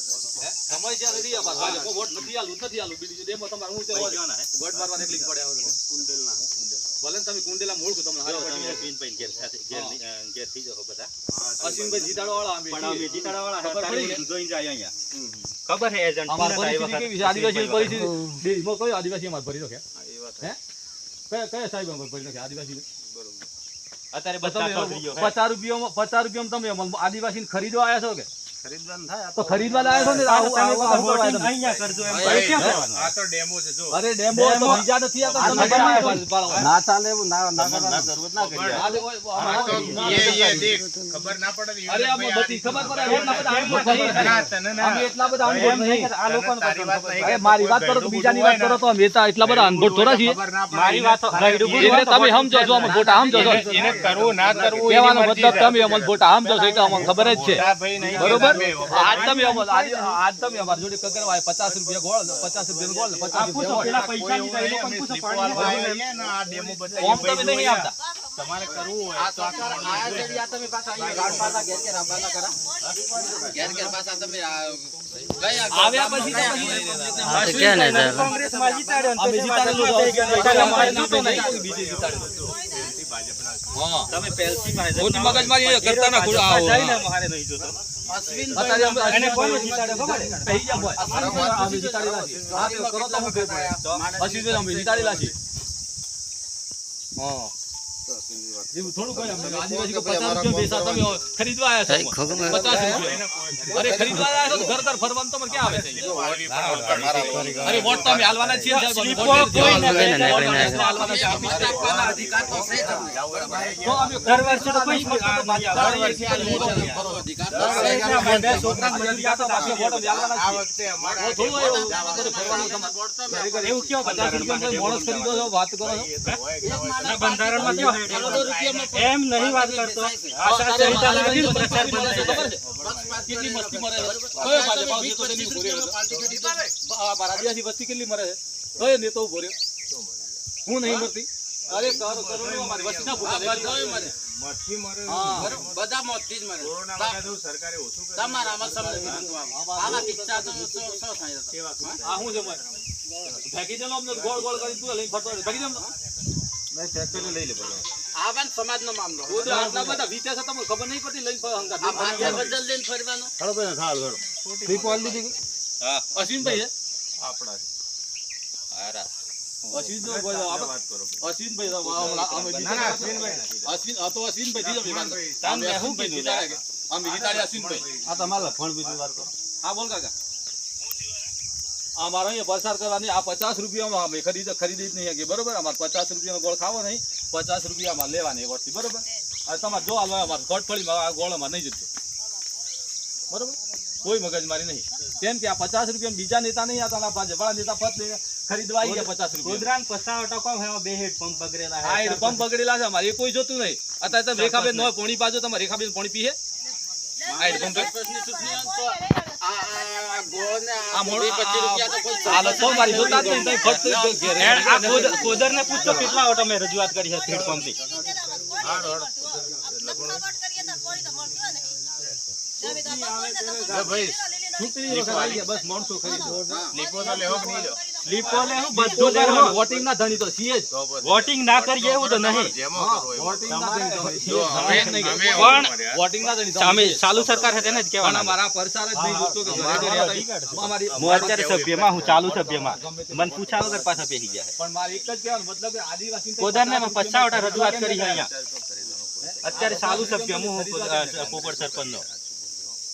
સમસ્યા નથી અમારે ભાજપમાં. વોટ નથી આલું નથી આલું. બીજું ડેમો તમારે હું. તે વોટ મારવા એટલી જ પડે હવે તો. ભલે તમે કુંડેલા મૂળ તમને હારો તમે અશ્વિનભાઈ જીતાડો વાળા અમે છીએ. ખબર પડી કે? ખબર હે એજન્ટ અમારી પરિસ્થિતિ આદિવાસી પરિસ્થિતિ દેશમાં કયો આદિવાસી અમારે ભરી હે કયા કયા સાહેબ અમારે ભરી નાખે આદિવાસી અત્યારે રૂપિયામાં પચાસ રૂપિયામાં તમે અમલ- આદિવાસીને ખરીદવા આવ્યા છો કે? તો ખરીદવા લાવ્યા છો ને? આ તો ડેમો છે જો. અરે ડેમો તો બીજા નથી આ તમે પાડો? ના ચાલે એવું ના ના ના કરવાનું. ના કરી તો તો એ એ દેખ ખબર ના પડે અરે આ બધી ખબર પડે એટલા બધા તને ના. અમે એટલા બધા અનુભવ નહીં. આ લોકો વાત અરે મારી વાત કરો તો બીજાની વાત કરો તો અમે તો એટલા બધા અનુભવ થોડા છીએ. ખબર ના પડે. મારી વાત એટલે તમે સમજો છો અમે ખોટા સમજો છો. એને- કરવું ના કરવું એની કહેવાનો મતલબ તમે અમને ખોટા સમજો છો. એટલે અમને ખબર જ છે બરોબર તમે આજ તમે આજ આજ તમે અમારી જોડે કકરવા પચાસ રૂપિયા ગોળ પચાસ રૂપિયા ગોળ પચાસ રૂપિયા તમે તમારે કરવું હોય તો આવ્યા પછી તો પછી કોંગ્રેસમાં જીતાડ્યો ને અમે બીજે જીતાડેલું. હા. તમે ખોટી મગજમારી કરતા ના ખોટા આવો. જઈને મારે નહીં જોતો. છે? જીતાડેલા છીએ. હા, ખરીદવા આવ્યા છો અરે ખરીદવા આવ્યા તો ઘર ઘર ફરવાનું તમારે ક્યાં આવે છે અરે વોટ તો અમે હાલવાના છીએ એવું આ બધું ફરવાનું તમારે. એમ નહીં વાત કરતો. આચારસંહિતા લાગી ને પ્રચાર બંધ થઈ જાય. કેટલી મસ્તી મરે કયો ભાજપ તેની ઊભો રહ્યો આદિવાસી વસ્તી કેટલી મરે છે? કયો નેતો ઊભો રહ્યો? હું નહીં મરતી? અરે કરો કરો મારી વસ્તી ના. મઠી મરે. બધા મોતથી જ મરે. તો સરકારે ઓછું કર્યું. તમારામાં સમજ તો. આ હું છે મરે? ફેંકી દેલો અમને ગોળ ગોળ કરી તું લઈ ફરતો રહે. ફેંકી દે અમને. આ પણ સમાજનો મામલો. બોલ, આટલા બધા વીતે છે તમને ખબર નહીં પડતી લઈ ફરો હંગાત. આ ભાગ્ય બદલ લઈને ફરવાનો. અશ્વિનભાઈ છે? આપણા અશ્વિનભાઈ બોલો, આપણે- વાત કરો અશ્વિનભાઈ અમે ના ના અશ્વિનભાઈ. હા બોલ કાકા. અમારે અહીંયા પ્રસાર કરવાની આ પચાસ રૂપિયામાં અમે ખરીદ ખરીદી જ નહીં શકીએ. બરોબર? અમારે પચાસ રૂપિયાનો ગોળ ખાવો નહીં પચાસ રૂપિયા અમારે લેવાની વર્ષથી બરોબર? અને તમારે જો હાલવા અમારે ગોઠફળીમાં આ ગોળ અમારે નહીં જતો. બરોબર? કોઈ મગજમારી નહીં. કેમ કે આ પચાસ રૂપિયા બીજા નેતા નહીં આવતા ભાજપવાળા નેતા પત લઈને ખરીદવા આવી ગયા પચાસ રૂપિયા. ટકો એમાં બે હેડ પંપ બગડેલા હે. પંપ બગડેલા છે અમારે. એ કોઈ જોતું નહીં. અત્યારે તમે રેખાબેન નો પોણી પાજો તમે રેખાબેન પોણી પીએ. આ એ પંપ સરપંચની ચૂંટણી હોય ને તો આ આ ગોળ ને આ આ મોણો- વીસ પચીસ રૂપિયા તો કોઈ હાલો તો મારી જોતા જ નહીં તમે ફટ ઘેરે. હેડ, આ કોદ- કોદરને પૂછતો કેટલા વખત અમે રજૂઆત કરી છે હેડથી ગયા, બસ માણસો ખરીદો લેવો કે નહીં હું બધું. વોટિંગ ના. ધણી તો છીએ જ. વોટિંગ ના કરીએ એવું તો નહીં. વોટિંગ ના ધણી પણ વોટિંગ ના ધણી અમે ચાલુ સરકાર છે તેને જ કહેવાના. અમારા પ્રસાર જ નહીં જોતો કે ઘરે ઘરે આવતા. અમારી હું અત્યારે સભ્યમાં હું ચાલુ સભ્યમાં. મને પૂછા વગર પાછા પેહી ગયા પણ મારે એક જ કહેવાનું મતલબ કે આદિવાસી કોદરને મેં પચાસ રજૂઆત કરી છે અહીંયા? અત્યારે ચાલુ સભ્ય હું પોપટ સરપંચનો.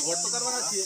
વોટ તો કરવાના છીએ.